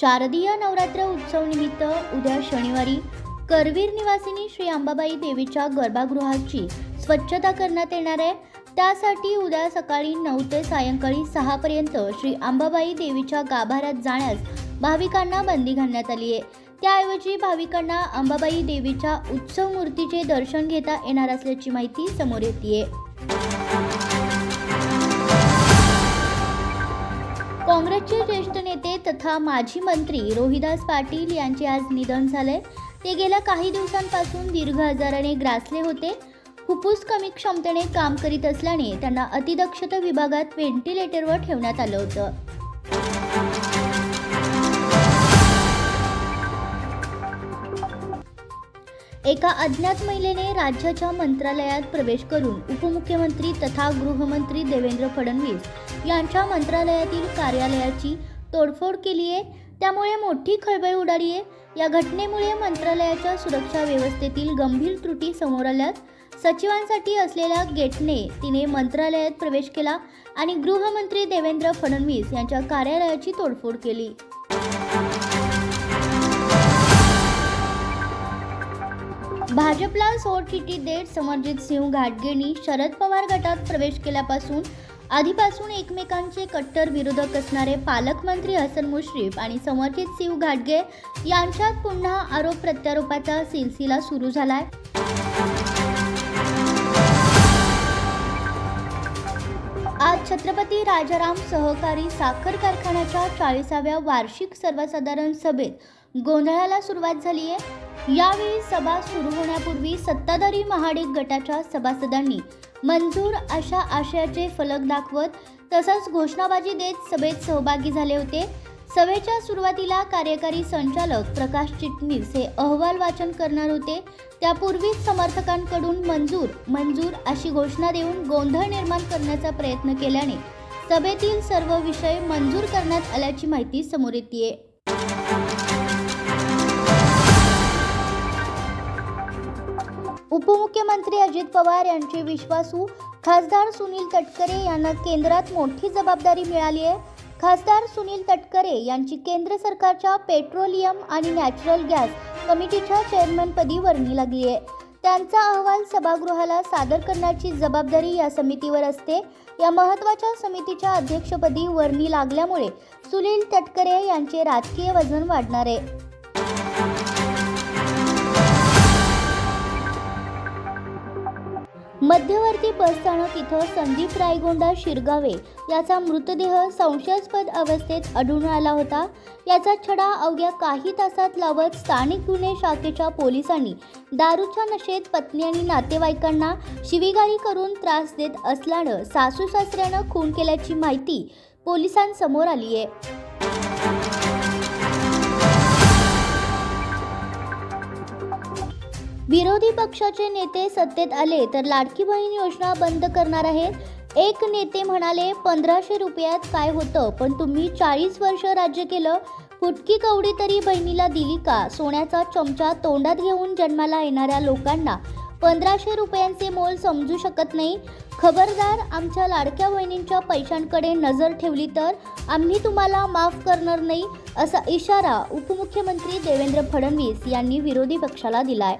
शारदीय नवरात्र उत्सव निमित्त उद्या शनिवारी करवीर निवासिनी श्री अंबाबाई देवीच्या गर्भागृहाची स्वच्छता करण्यात येणार आहे. त्यासाठी उद्या सकाळी नऊ ते सायंकाळी सहापर्यंत श्री अंबाबाई देवीच्या गाभाऱ्यात जाण्यास भाविकांना बंदी घालण्यात आली आहे. त्याऐवजी भाविकांना अंबाबाई देवीच्या उत्सव मूर्तीचे दर्शन घेता येणार असल्याची माहिती समोर येते काँग्रेसचे ज्येष्ठ नेते तथा माजी मंत्री रोहिदास पाटील यांचे आज निधन झाले. ते गेल्या काही दिवसांपासून दीर्घ आजाराने ग्रासले होते. फुफ्फुस कमी क्षमतेने काम करीत असल्याने त्यांना अतिदक्षता विभागात व्हेंटिलेटरवर ठेवण्यात आलं होतं. एका अज्ञात महिलेने राज्याच्या मंत्रालयात प्रवेश करून उपमुख्यमंत्री तथा गृहमंत्री देवेंद्र फडणवीस यांच्या मंत्रालयातील कार्यालयाची तोडफोड केली आहे. त्यामुळे मोठी खळबळ उडाली आहे. या घटनेमुळे मंत्रालयाच्या सुरक्षा व्यवस्थेतील गंभीर त्रुटी समोर आल्यात. सचिवांसाठी असलेल्या गेटने तिने मंत्रालयात प्रवेश केला आणि गृहमंत्री देवेंद्र फडणवीस यांच्या कार्यालयाची तोडफोड केली. भाजपला सोडचिठ्ठी देत समरजित सिंह घाटगेंनी शरद पवार गटात प्रवेश केल्यापासून आधीपासून एकमेकांचे कट्टर विरोधक असणारे पालकमंत्री हसन मुश्रीफ आणि समर्थित शिव घाटगे यांच्यात पुन्हा आरोप प्रत्यारोपाचा सिलसिला सुरू झालाय. आज छत्रपती राजाराम सहकारी साखर कारखान्याच्या चाळीसाव्या वार्षिक सर्वसाधारण सभेत गोंधळाला सुरुवात झाली आहे. यावेळी सभा सुरू होण्यापूर्वी सत्ताधारी महाडिक गटाच्या सभासदांनी मंजूर अशा आशयाचे फलक दाखवत तसंच घोषणाबाजी देत सभेत सहभागी झाले होते. सभेच्या सुरुवातीला कार्यकारी संचालक प्रकाश चिटणीस हे अहवाल वाचन करणार होते. त्यापूर्वीच समर्थकांकडून मंजूर मंजूर अशी घोषणा देऊन गोंधळ निर्माण करण्याचा प्रयत्न केल्याने सभेतील सर्व विषय मंजूर करण्यात आल्याची माहिती समोर येते उपमुख्यमंत्री अजित पवार यांचे विश्वासू खासदार सुनील तटकरे यांना केंद्रात मोठी जबाबदारी मिळाली आहे. खासदार सुनील तटकरे यांची केंद्र सरकारच्या पेट्रोलियम आणि नॅचरल गॅस कमिटीच्या चेअरमनपदी वर्णी लागली आहे. त्यांचा अहवाल सभागृहाला सादर करण्याची जबाबदारी या समितीवर असते. या महत्त्वाच्या समितीच्या अध्यक्षपदी वर्णी लागल्यामुळे सुनील तटकरे यांचे राजकीय वजन वाढणार आहे. मध्यवर्ती बसस्थानक इथं संदीप रायगोंडा शिरगावे याचा मृतदेह संशयास्पद अवस्थेत आढळून आला होता. याचा छडा अवघ्या काही तासात लावत स्थानिक गुन्हे शाखेच्या पोलिसांनी दारूच्या नशेत पत्नी आणि नातेवाईकांना शिवीगाळी करून त्रास देत असल्यानं सासू सासऱ्यानं खून केल्याची माहिती पोलिसांसमोर आली आहे विरोधी पक्षाचे नेते सत्तेत आले तर लाडकी बहीण योजना बंद करणार आहेत. एक नेते म्हणाले पंधराशे रुपयात काय होतं? पण तुम्ही चाळीस वर्ष राज्य केलं. फुटकी कवडी तरी बहिणीला दिली का? सोन्याचा चमचा तोंडात घेऊन जन्माला येणाऱ्या लोकांना पंधराशे रुपयांचे मोल समजू शकत नाही. खबरदार आमच्या लाडक्या बहिणींच्या पैशांकडे नजर ठेवली तर आम्ही तुम्हाला माफ करणार नाही असा इशारा उपमुख्यमंत्री देवेंद्र फडणवीस यांनी विरोधी पक्षाला दिलाय.